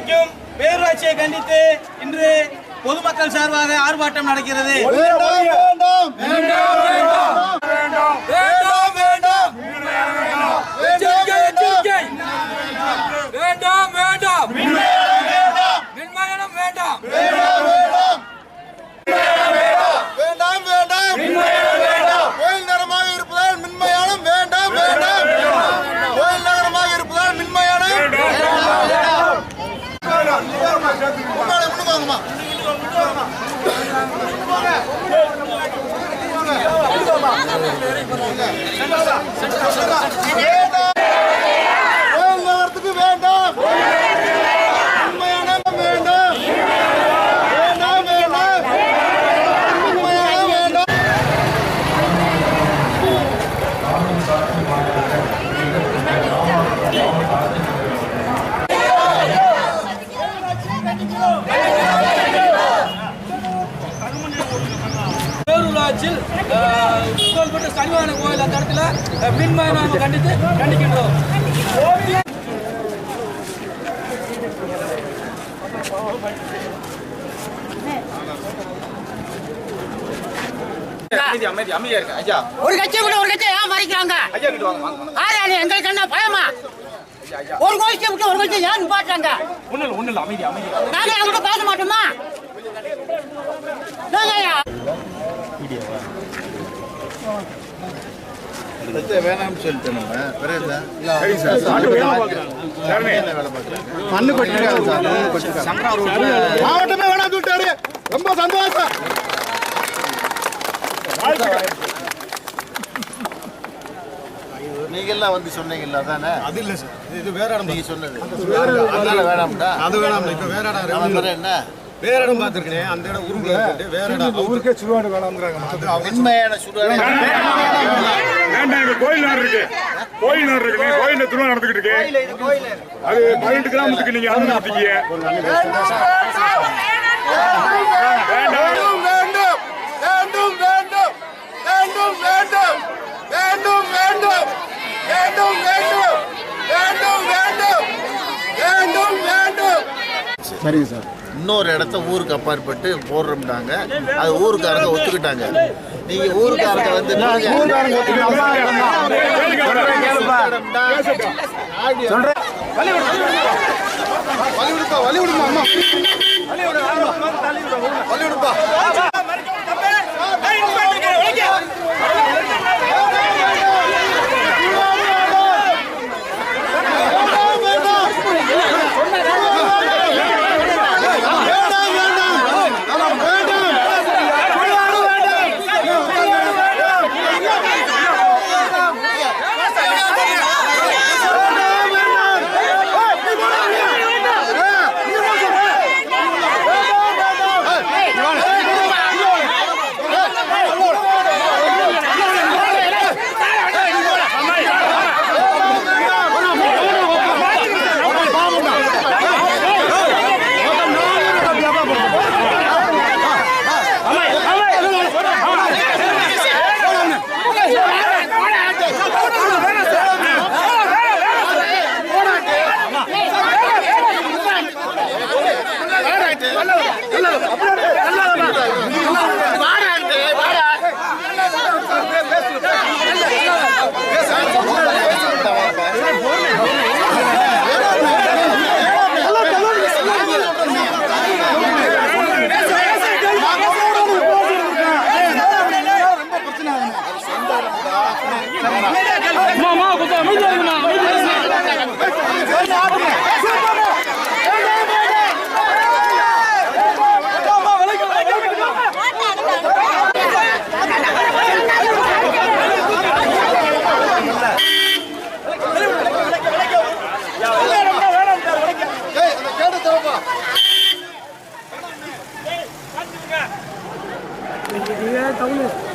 குறைக்கும் பேரூராட்சியை கண்டித்து இன்று பொதுமக்கள் சார்பாக ஆர்ப்பாட்டம் நடக்கிறது. சென்டர் பேரூராட்சியில் புகழ்பெற்ற சனிவான கோயில் அந்த இடத்துல அஹ், மின்மயனம் கண்டித்து கண்டிக்கின்றோம். ஒரு கட்சியை விட்டு ஒரு கட்சியை ஏன் மறைக்கிறாங்க? எங்களுக்கு என்ன பயமா? ஒரு கோஷ்டியை விட்டு ஒரு கோஷ்டியை ஏன் பாட்டுறாங்க நாங்க அவங்க பேச மாட்டோமா? நாங்க ஐயா? வேணாம்னு சொல்லிட்டு நம்ம. மண்ணு கொட்டிருக்காங்க மாவட்டமே வேணாம் சொல்லிட்டாரு. ரொம்ப சந்தோஷம். நீங்க எல்லாம் வந்து சொன்னீங்கல்ல தானே அது இல்ல சார். இது வேற இடம் நீங்க சொன்னது. அதனால வேணாம்டா. அது வேணாம். இப்ப வேற இடம் என்ன? வேற இடம் பார்த்திருக்கேன் அந்த இடம் ஊருக்குள்ள வேற இடம் ஊருக்கே சுடுவாடு வேணாம்ங்கறாங்க மின்மயான சுடுகாடு வேண்டாம் இங்க கோயில் நாடு இருக்கு கோயில் நாடு இருக்கு கோயில்ல திருவிழா நடந்துகிட்டு இருக்கு அது பதினெட்டு கிராமத்துக்கு நீங்க அனுமதித்தீங்க வேண்டும் வேண்டும் வேண்டும் வேண்டும் வேண்டும் வேண்டும் வேண்டும் வேண்டும் வேண்டும் வேண்டும் வேண்டும் வேண்டும் வேண்டும் சரிங்க சார் இன்னொரு இடத்த ஊருக்கு அப்பாற்பட்டு போடுறோம்னாங்க அது ஊருக்காரங்க ஒத்துக்கிட்டாங்க. நீங்க ஊருக்காரங்க வந்து வலிவிடுப்பா வலிவிடுமா அம்மா. 来来了跑步 Raúl.